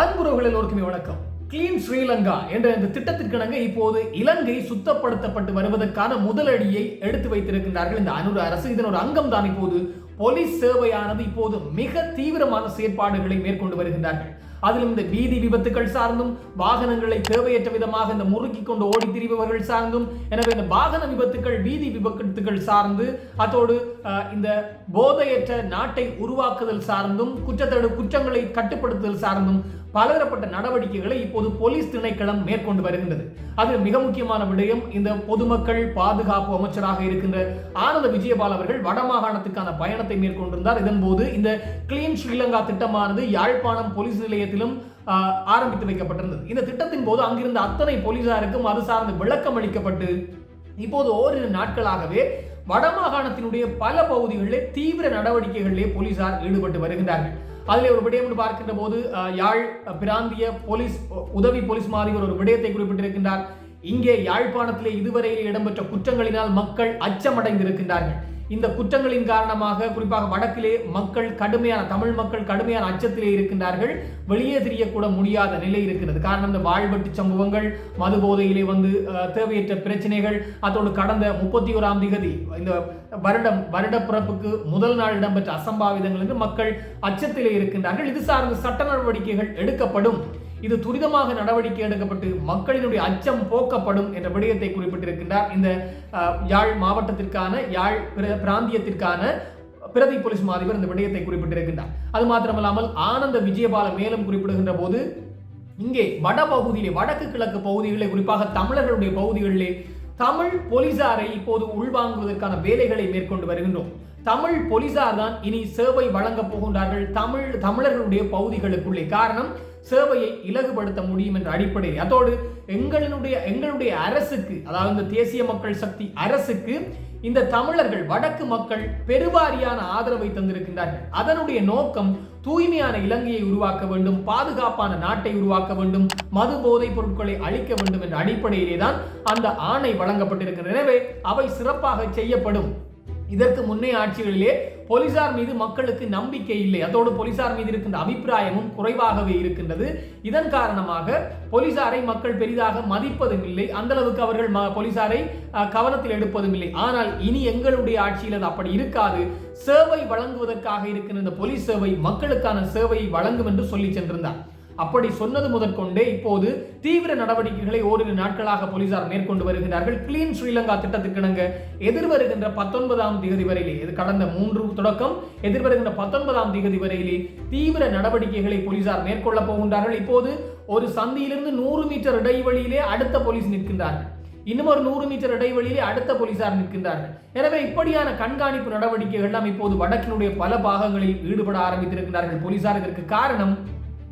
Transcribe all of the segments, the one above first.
அன்புறவுகள் எல்லோருக்குமே வணக்கம். கிளீன் ஸ்ரீலங்கா என்ற இந்த திட்டத்திற்கிணங்க இப்போது இலங்கை சுத்தப்படுத்தப்பட்டு வருவதற்கான முதலடியை எடுத்து வைத்திருக்கின்றார்கள். இந்த அனுர அரசு இதன் ஒரு அங்கம் தான் இப்போது. போலீஸ் சேவையானது இப்போது மிக தீவிரமான செயற்பாடுகளை மேற்கொண்டு வருகின்றார்கள். அதிலும் இந்த வீதி விபத்துகள் சார்ந்தும் வாகனங்களை தேவையற்ற விதமாக இந்த முறுக்கி கொண்டு ஓடி திரிபவர்கள் சார்ந்தும் எனவே இந்த வாகன விபத்துகள் வீதி விபத்துகள் சார்ந்து அதோடு இந்த போதையற்ற நாட்டை உருவாக்குதல் சார்ந்தும் குற்றத்தடு குற்றங்களை கட்டுப்படுத்துதல் சார்ந்தும் பலதரப்பட்ட நடவடிக்கைகளை இப்போது போலீஸ் திணைக்களம் மேற்கொண்டு வருகின்றது. அது மிக முக்கியமான விடயம் இந்த பொதுமக்கள் பாதுகாப்பு அமைச்சராக இருக்கின்ற ஆனந்த விஜயபால் அவர்கள் வடமாகாணத்துக்கான பயணத்தை மேற்கொண்டிருந்தார். இதன் போது இந்த கிளீன் ஸ்ரீலங்கா திட்டமானது யாழ்ப்பாணம் போலீஸ் நிலையத்திலும் ஆஹ், ஆரம்பித்து வைக்கப்பட்டிருந்தது. இந்த திட்டத்தின் போது அங்கிருந்த அத்தனை போலீசாருக்கும் அது சார்ந்து விளக்கம் அளிக்கப்பட்டு இப்போது ஓரிரு நாட்களாகவே வடமாகாணத்தினுடைய பல பகுதிகளிலே தீவிர நடவடிக்கைகளிலே போலீசார் ஈடுபட்டு வருகின்றார்கள். அதில் ஒரு விடயம் என்று பார்க்கின்ற போது யாழ் பிராந்திய போலீஸ் உதவி போலீஸ் மாதிரி ஒரு விடயத்தை குறிப்பிட்டிருக்கின்றார். இங்கே யாழ்ப்பாணத்திலே இதுவரையில் இடம்பெற்ற குற்றங்களினால் மக்கள் அச்சமடைந்திருக்கின்றார்கள். இந்த குற்றங்களின் காரணமாக குறிப்பாக வடக்கிலே மக்கள் கடுமையான தமிழ் மக்கள் கடுமையான அச்சத்திலே இருக்கின்றார்கள். வெளியே தெரியக்கூட முடியாத நிலை இருக்கிறது காரணம் இந்த வாழ்வெட்டு சம்பவங்கள் மது போதையிலே வந்து தேவையற்ற பிரச்சனைகள். அதோடு கடந்த முப்பத்தி ஓராம் திகதி இந்த வருடம் வருட பிறப்புக்கு முதல் நாள் இடம்பெற்ற அசம்பாவிதங்கள் என்று மக்கள் அச்சத்திலே இருக்கின்றார்கள். இது சார்ந்த சட்ட நடவடிக்கைகள் எடுக்கப்படும். இது துரிதமாக நடவடிக்கை எடுக்கப்பட்டு மக்களினுடைய அச்சம் போக்கப்படும் என்ற விடயத்தை குறிப்பிட்டிருக்கின்றார். இந்த யாழ் மாவட்டத்திற்கான யாழ் பிர- பிராந்தியத்திற்கான பிரதி போலீஸ் மாதிபர் இந்த விடயத்தை குறிப்பிட்டிருக்கின்றார். அது மாத்திரமல்லாமல் ஆனந்த விஜயபால மேலும் குறிப்பிடுகின்ற போது இங்கே வட பகுதியிலே வடக்கு கிழக்கு பகுதிகளிலே குறிப்பாக தமிழர்களுடைய பகுதிகளிலே தமிழ் போலீசாரை இப்போது உள்வாங்குவதற்கான வேலைகளை மேற்கொண்டு வருகின்றோம். தமிழ் போலீசார் தான் இனி சேவை வழங்க போகின்றார்கள். தமிழ் தமிழர்களுடைய பகுதிகளுக்குள்ளே. காரணம் சேவையை இலகுபடுத்த முடியும் என்ற அடிப்படையில். அதோடு எங்களுடைய எங்களுடைய அரசுக்கு அதாவது இந்த தேசிய மக்கள் சக்தி அரசுக்கு இந்த தமிழர்கள் வடக்கு மக்கள் பெருவாரியான ஆதரவை தந்திருக்கின்றார்கள். அதனுடைய நோக்கம் தூய்மையான இலங்கையை உருவாக்க வேண்டும் பாதுகாப்பான நாட்டை உருவாக்க வேண்டும் மது போதைப் பொருட்களை அழிக்க வேண்டும் என்ற அடிப்படையிலே தான் அந்த ஆணை வழங்கப்பட்டிருக்கிறது எனவே அவை சிறப்பாக செய்யப்படும். இதற்கு முன்னே ஆட்சிகளிலே போலீசார் மீது மக்களுக்கு நம்பிக்கை இல்லை. அதோடு போலீசார் மீது இருக்கின்ற அபிப்பிராயமும் குறைவாகவே இருக்கின்றது. இதன் காரணமாக போலீசாரை மக்கள் பெரிதாக மதிப்பதும் இல்லை. அந்த அளவுக்கு அவர்கள் ம- போலீசாரை கவனத்தில் எடுப்பதும் இல்லை. ஆனால் இனி எங்களுடைய ஆட்சியில் அது அப்படி இருக்காது. சேவை வழங்குவதற்காக இருக்கின்ற இந்த போலீஸ் சேவை மக்களுக்கான சேவையை வழங்கும் என்று சொல்லி சென்றிருந்தார். அப்படி சொன்னது முதற்கொண்டே இப்போது தீவிர நடவடிக்கைகளை ஓரிரு நாட்களாக போலீசார் மேற்கொண்டு வருகிறார்கள். கிளீன் ஸ்ரீலங்கா திட்டத்துக்கிணங்க எதிர்வருகின்ற பத்தொன்பதாம் தேதி வரையிலே இது கடந்த மூன்று தொடக்கம் எதிர்வருகின்ற பத்தொன்பதாம் தேதி வரையிலே தீவிர நடவடிக்கைகளை போலீசார் மேற்கொள்ள போகின்றார்கள். இப்போது ஒரு சந்தியிலிருந்து நூறு மீட்டர் இடைவெளியிலே அடுத்த போலீஸ் நிற்கின்றார்கள். இன்னும் ஒரு நூறு மீட்டர் இடைவெளியிலே அடுத்த போலீசார் நிற்கின்றார்கள். எனவே இப்படியான கண்காணிப்பு நடவடிக்கைகள் எல்லாம் இப்போது வடக்கினுடைய பல பாகங்களில் ஈடுபட ஆரம்பித்திருக்கிறார்கள் போலீசார் இதற்கு காரணம்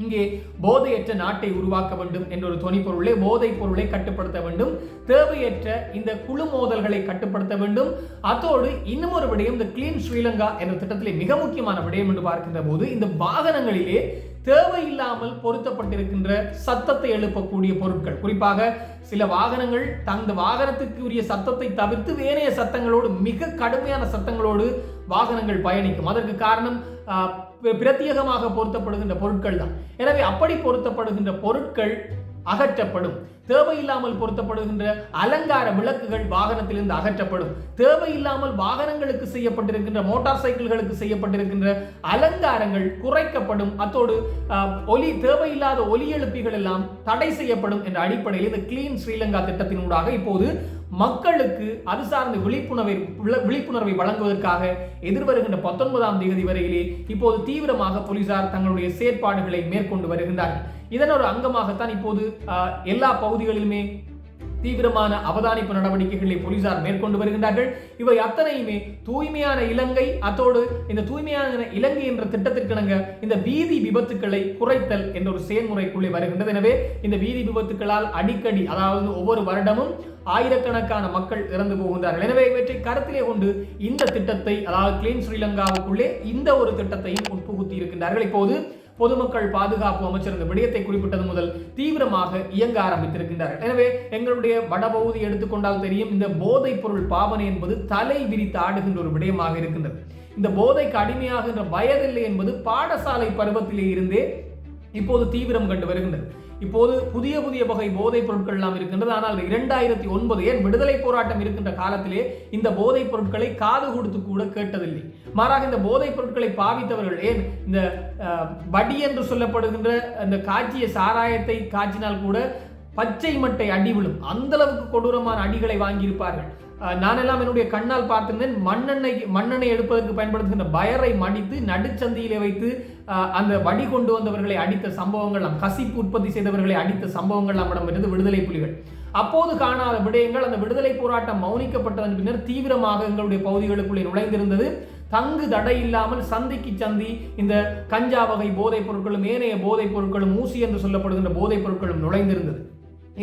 இங்கே போதையற்ற நாட்டை உருவாக்க வேண்டும் என்ற ஒரு தொனிப்பொருளை போதைப் பொருளை கட்டுப்படுத்த வேண்டும். தேவையற்ற இந்த குழு மோதல்களை கட்டுப்படுத்த வேண்டும். அதோடு இன்னும் ஒரு விடயம் இந்த கிளீன் ஸ்ரீலங்கா என்ற திட்டத்திலே மிக முக்கியமான விடயம் என்று பார்க்கின்ற போது இந்த வாகனங்களிலே தேவையில்லாமல் பொருத்தப்பட்டிருக்கின்ற சத்தத்தை எழுப்பக்கூடிய பொருட்கள் குறிப்பாக சில வாகனங்கள் தந்த வாகனத்துக்கு உரிய சத்தத்தை தவிர்த்து வேறைய சத்தங்களோடு மிக கடுமையான சத்தங்களோடு வாகனங்கள் பயணிக்கும். அதற்கு காரணம் ஆஹ், பிரத்யேகமாக பொருத்தப்படுகின்ற பொருட்கள் தான் எனவே அப்படி பொருத்தப்படுகின்ற பொருட்கள் அகற்றப்படும். தேவையில்லாமல் பொருத்தப்படுகின்ற அலங்கார விளக்குகள் வாகனத்திலிருந்து அகற்றப்படும். தேவையில்லாமல் வாகனங்களுக்கு செய்யப்பட்டிருக்கின்ற மோட்டார் சைக்கிள்களுக்கு செய்யப்பட்டிருக்கின்ற அலங்காரங்கள் குறைக்கப்படும். அத்தோடு ஒலி தேவையில்லாத ஒலி எழுப்பிகள் எல்லாம் தடை செய்யப்படும் என்ற அடிப்படையில் இந்த கிளீன் ஸ்ரீலங்கா திட்டத்தினூடாக இப்போது மக்களுக்கு அது சார்ந்த விழிப்புணர்வை விழிப்புணர்வை வழங்குவதற்காக எதிர்வருகின்ற பத்தொன்பதாம் தேதி வரையிலே இப்போது தீவிரமாக போலீசார் தங்களுடைய செயற்பாடுகளை மேற்கொண்டு வருகின்றார்கள். இதன் ஒரு அங்கமாகத்தான் இப்போது எல்லா பகுதிகளிலுமே தீவிரமான அவதானிப்பு நடவடிக்கைகளை போலீசார் மேற்கொண்டு வருகின்றார்கள். இவை அத்தனையுமே தூய்மையான இலங்கை அத்தோடு இந்த தூய்மையான இலங்கை என்ற திட்டத்திற்கிணங்க இந்த வீதி விபத்துக்களை குறைத்தல் என்ற ஒரு செயல்முறைக்குள்ளே வருகின்றது. எனவே இந்த வீதி விபத்துக்களால் அடிக்கடி அதாவது ஒவ்வொரு வருடமும் ஆயிரக்கணக்கான மக்கள் இறந்து போகின்றார்கள். எனவே இவற்றை கருத்திலே கொண்டு இந்த திட்டத்தை அதாவது கிளீன் ஸ்ரீலங்காவுக்குள்ளே இந்த ஒரு திட்டத்தையும் உட்புகுத்தி இருக்கின்றார்கள். இப்போது பொதுமக்கள் பாதுகாப்பு அமைச்சர் இந்த விடயத்தை குறிப்பிட்டது முதல் தீவிரமாக இயங்க ஆரம்பித்திருக்கின்றார்கள். எனவே எங்களுடைய வடபகுதி எடுத்துக்கொண்டால் தெரியும் இந்த போதைப் பொருள் பாவனை என்பது தலை விரித்து ஆடுகின்ற ஒரு விடயமாக இருக்கின்றது. இந்த போதைக்கு அடிமையாகின்ற வயதில்லை என்பது பாடசாலை பருவத்திலே இருந்தே இப்போது தீவிரம் கண்டு வருகின்றது. இப்போது புதிய புதிய வகை போதைப் பொருட்கள் எல்லாம் இருக்கின்றது. ஆனால் இரண்டாயிரத்தி ஒன்பது ஏன் விடுதலை போராட்டம் இருக்கின்ற காலத்திலே இந்த போதைப் பொருட்களை காது கொடுத்து கூட கேட்டதில்லை. மாறாக இந்த போதைப் பொருட்களை பாவித்தவர்கள் ஏன் இந்த வடி என்று சொல்லப்படுகின்ற அந்த காய்ச்சிய சாராயத்தை காய்ச்சினால் கூட பச்சை மட்டை அடி விழும். அந்த அளவுக்கு கொடூரமான அடிகளை வாங்கியிருப்பார்கள். நானெல்லாம் என்னுடைய கண்ணால் பார்த்திருந்தேன். மண்ணெண்ணெய் மண்ணெண்ணெய் எடுப்பதற்கு பயன்படுத்துகின்ற பயரை மடித்து நடுச்சந்தியிலே வைத்து அந்த வடி கொண்டு வந்தவர்களை அடித்த சம்பவங்கள் நாம் கசிப்பு உற்பத்தி செய்தவர்களை அடித்த சம்பவங்கள் நம்மிடம் விடுதலை புலிகள். அப்போது காணாத விடயங்கள் அந்த விடுதலை போராட்டம் மௌனிக்கப்பட்டதன் பின்னர் தீவிரமாக எங்களுடைய பகுதிகளுக்குள்ளே நுழைந்திருந்தது. தங்கு தடை இல்லாமல் சந்திக்கு சந்தி இந்த கஞ்சா வகை போதைப் பொருட்களும் ஏனைய போதைப் பொருட்களும் ஊசி என்று சொல்லப்படுகின்ற போதைப் பொருட்களும் நுழைந்திருந்தது.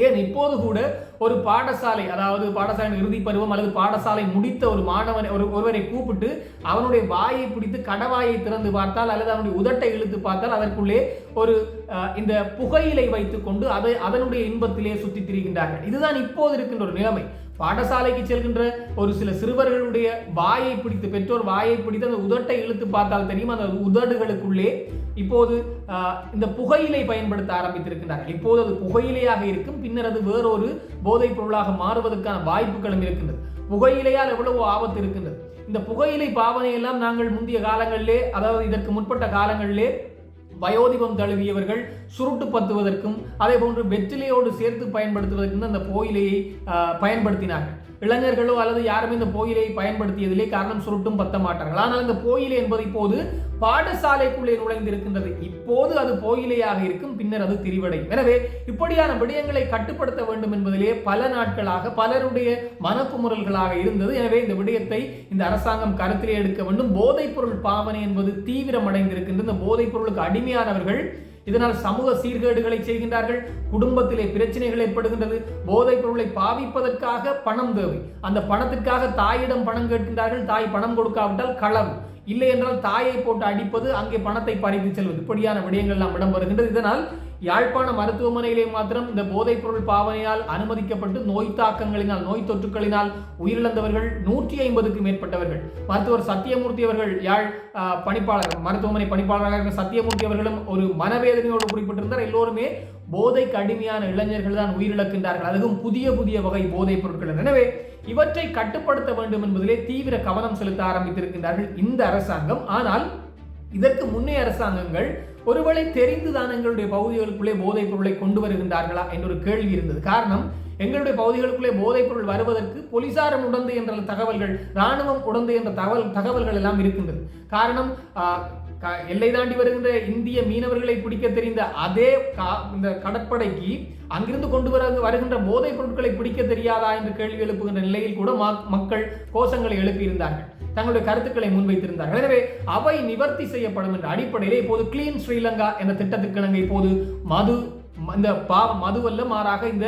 ஏன் இப்போது கூட ஒரு பாடசாலை அதாவது பாடசாலை இறுதி பருவம் அல்லது பாடசாலை முடித்த ஒரு மாணவனை ஒரு ஒருவரை கூப்பிட்டு அவனுடைய வாயை பிடித்து கடவாயை திறந்து பார்த்தால் அல்லது அவனுடைய உதட்டை இழுத்து பார்த்தால் அதற்குள்ளே ஒரு இந்த புகையிலை வைத்துக்கொண்டு அதை அதனுடைய இன்பத்திலே சுற்றித் திரிகின்றார்கள். இதுதான் இப்போது இருக்கின்ற ஒரு நிலைமை. பாடசாலைக்கு செல்கின்ற ஒரு சில சிறுவர்களுடைய வாயை பிடித்து பெற்றோர் வாயை பிடித்து அந்த உதட்டை இழுத்து பார்த்தால் தெரியும் அந்த உதடுகளுக்குள்ளே இப்போது இந்த புகையிலை பயன்படுத்த ஆரம்பித்திருக்கின்றார்கள். இப்போது அது புகையிலையாக இருக்கும் பின்னர் அது வேறொரு போதைப் பொருளாக மாறுவதற்கான வாய்ப்புகளும் இருக்கின்றது. புகையிலையால் எவ்வளவோ ஆபத்து இருக்கின்றது. இந்த புகையிலை பாவனையெல்லாம் நாங்கள் முந்தைய காலங்களிலே அதாவது இதற்கு முற்பட்ட காலங்களிலே வயோதிபம் தழுவியவர்கள் சுருட்டு பத்துவதற்கும் அதே போன்று வெற்றிலையோடு சேர்த்து பயன்படுத்துவதற்கும் அந்த போயிலையை பயன்படுத்தினார்கள். இளைஞர்களோ அல்லது யாருமே இந்த போயிலையை பயன்படுத்தியதிலே காரணம் சுருட்டும் பத்த மாட்டார்கள் ஆனால் இந்த போயிலை என்பது இப்போது பாடசாலைக்குள்ளே நுழைந்திருக்கின்றது. இப்போது அது போயிலையாக இருக்கும் பின்னர் அது திரிவடையும். எனவே இப்படியான விடயங்களை கட்டுப்படுத்த வேண்டும் என்பதிலே பல நாட்களாக பலருடைய மனக்குமுறல்களாக இருந்தது. எனவே இந்த விடயத்தை இந்த அரசாங்கம் கருத்திலே எடுக்க வேண்டும். போதைப்பொருள் பாவனை என்பது தீவிரமடைந்திருக்கின்றது. இந்த போதைப் பொருளுக்கு அடிமையானவர்கள் இதனால் சமூக சீர்கேடுகளை செய்கின்றார்கள். குடும்பத்திலே பிரச்சனைகள் ஏற்படுகின்றது. போதைப் பொருளை பாவிப்பதற்காக பணம் தேவை. அந்த பணத்திற்காக தாயிடம் பணம் கேட்கின்றார்கள். தாய் பணம் கொடுக்காவிட்டால் களவு. இல்லை என்றால் தாயை போட்டு அடிப்பது அங்கே பணத்தை பறித்து செல்வது. இப்படியான விடயங்கள்லாம் இடம் வருகின்றது இதனால் யாழ்ப்பாண மருத்துவமனையிலே மாத்திரம் இந்த போதைப் பொருள் பாவனையால் அனுமதிக்கப்பட்டு நோய் தாக்கங்களினால் நோய் தொற்றுக்களினால் உயிரிழந்தவர்கள் நூற்றி ஐம்பதுக்கும் மேற்பட்டவர்கள். மருத்துவர் சத்தியமூர்த்தி அவர்கள் யாழ் பணிப்பாளர் மருத்துவமனை பணிப்பாளராக சத்தியமூர்த்தி அவர்களும் ஒரு மனவேதனையோடு குறிப்பிட்டிருந்தார். எல்லோருமே போதை கடுமையான இளைஞர்கள் தான் உயிரிழக்கின்றார்கள். அதுவும் புதிய புதிய வகை போதைப் பொருட்கள். எனவே இவற்றை கட்டுப்படுத்த வேண்டும் என்பதிலே தீவிர கவனம் செலுத்த ஆரம்பித்திருக்கின்றார்கள் இந்த அரசாங்கம். ஆனால் இதற்கு முன்னே அரசாங்கங்கள் ஒருவேளை தெரிந்துதான் எங்களுடைய பகுதிகளுக்குள்ளே போதைப் பொருளை கொண்டு வருகின்றார்களா என்ற ஒரு கேள்வி இருந்தது. காரணம் எங்களுடைய பகுதிகளுக்குள்ளே போதைப் பொருள் வருவதற்கு போலீசாரம் உடந்து என்ற தகவல்கள் இராணுவம் உடந்து என்ற தகவல் தகவல்கள் எல்லாம் இருக்கின்றது. காரணம் எல்லை தாண்டி வருகின்ற இந்திய மீனவர்களை பிடிக்க தெரிந்த அதே இந்த கடற்படைக்கு அங்கிருந்து கொண்டு வர வருகின்ற போதைப் பொருட்களை பிடிக்க தெரியாதா என்று கேள்வி எழுப்புகின்ற நிலையில் கூட மக்கள் கோஷங்களை எழுப்பியிருந்தார்கள். தங்களுடைய கருத்துக்களை முன்வைத்திருந்தார்கள். எனவே அவை நிவர்த்தி செய்யப்படும் என்ற அடிப்படையில் இப்போது கிளீன் ஸ்ரீலங்கா என்ற திட்டத்திற்கு இப்போது மது இந்த பாவ மதுவல்ல மாறாக இந்த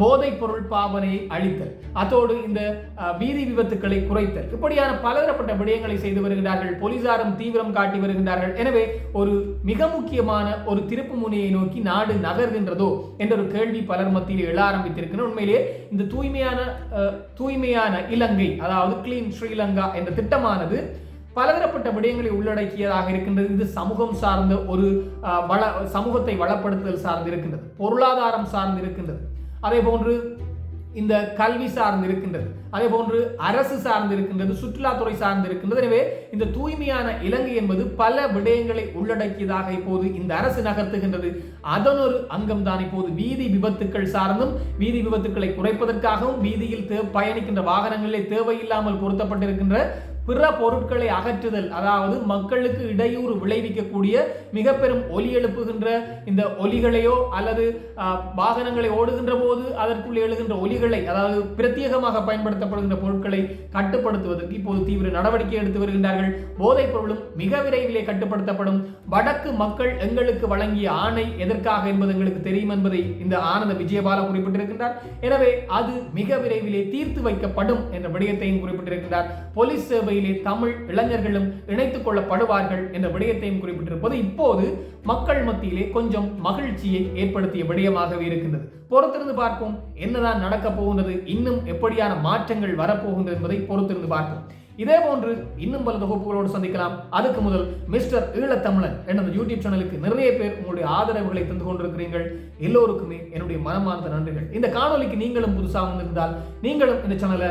போதைப் பொருள் பாவனையை அழித்தல் அதோடு இந்த வீதி விபத்துக்களை குறைத்தல். இப்படியான பலதரப்பட்ட விடயங்களை செய்து வருகிறார்கள் போலீசாரும் தீவிரம் காட்டி வருகின்றார்கள். எனவே ஒரு மிக முக்கியமான ஒரு திருப்பு முனையை நோக்கி நாடு நகர்கின்றதோ என்ற ஒரு கேள்வி பலர் மத்தியில் எழ ஆரம்பித்திருக்கின்றன. உண்மையிலே இந்த தூய்மையான தூய்மையான இலங்கை அதாவது கிளீன் ஸ்ரீலங்கா என்ற திட்டமானது பலதரப்பட்ட விடயங்களை உள்ளடக்கியதாக இருக்கின்றது. இது சமூகம் சார்ந்த ஒரு வள சமூகத்தை வளப்படுத்துதல் சார்ந்து இருக்கின்றது. பொருளாதாரம் சார்ந்து இருக்கின்றது. அதே போன்று இந்த கல்வி சார்ந்து இருக்கின்றது. அதே போன்று அரசு சார்ந்து இருக்கின்றது சுற்றுலாத்துறை சார்ந்து இருக்கின்றது. எனவே இந்த தூய்மையான இலங்கை என்பது பல விடயங்களை உள்ளடக்கியதாக இப்போது இந்த அரசு நகர்த்துகின்றது. அதனொரு அங்கம் தான் இப்போது வீதி விபத்துக்கள் சார்ந்தும் வீதி விபத்துக்களை குறைப்பதற்காகவும் வீதியில் பயணிக்கின்ற வாகனங்களிலே தேவையில்லாமல் பொருத்தப்பட்டிருக்கின்ற பிற பொருட்களை அகற்றுதல் அதாவது மக்களுக்கு இடையூறு விளைவிக்கக்கூடிய மிக பெரும் ஒலி எழுப்புகின்ற இந்த ஒலிகளையோ அல்லது வாகனங்களை ஓடுகின்ற போது அதற்குள் எழுகின்ற ஒலிகளை அதாவது பிரத்யேகமாக பயன்படுத்தப்படுகின்ற பொருட்களை கட்டுப்படுத்துவதற்கு இப்போது தீவிர நடவடிக்கை எடுத்து வருகின்றார்கள். போதைப் பொருளும் மிக விரைவிலே கட்டுப்படுத்தப்படும். வடக்கு மக்கள் எங்களுக்கு வழங்கிய ஆணை எதற்காக என்பது எங்களுக்கு தெரியும் என்பதை இந்த ஆனந்த விஜயபால குறிப்பிட்டிருக்கின்றார். எனவே அது மிக விரைவிலே தீர்த்து வைக்கப்படும் என்ற விடயத்தையும் குறிப்பிட்டிருக்கின்றார். போலீஸ் சேவை வகையிலே தமிழ் இளைஞர்களும் இணைத்துக் கொள்ளப்படுவார்கள் என்ற விடயத்தையும் குறிப்பிட்டிருப்பது இப்போது மக்கள் மத்தியிலே கொஞ்சம் மகிழ்ச்சியை ஏற்படுத்திய விடயமாகவே இருக்கின்றது. பொறுத்திருந்து பார்ப்போம் என்னதான் நடக்கப் போகின்றது இன்னும் எப்படியான மாற்றங்கள் வரப்போகின்றது என்பதை பொறுத்திருந்து பார்ப்போம். இதே போன்று இன்னும் பல தொகுப்புகளோடு சந்திக்கலாம். அதுக்கு முதல் மிஸ்டர் ஈழத்தமிழன் எனது யூடியூப் சேனலுக்கு நிறைய பேர் உங்களுடைய ஆதரவுகளை தந்து கொண்டிருக்கிறீர்கள். எல்லோருக்குமே என்னுடைய மனமார்ந்த நன்றிகள். இந்த காணொலிக்கு நீங்களும் புதுசாக வந்திருந்தால் நீங்களும் இந்த சேனலை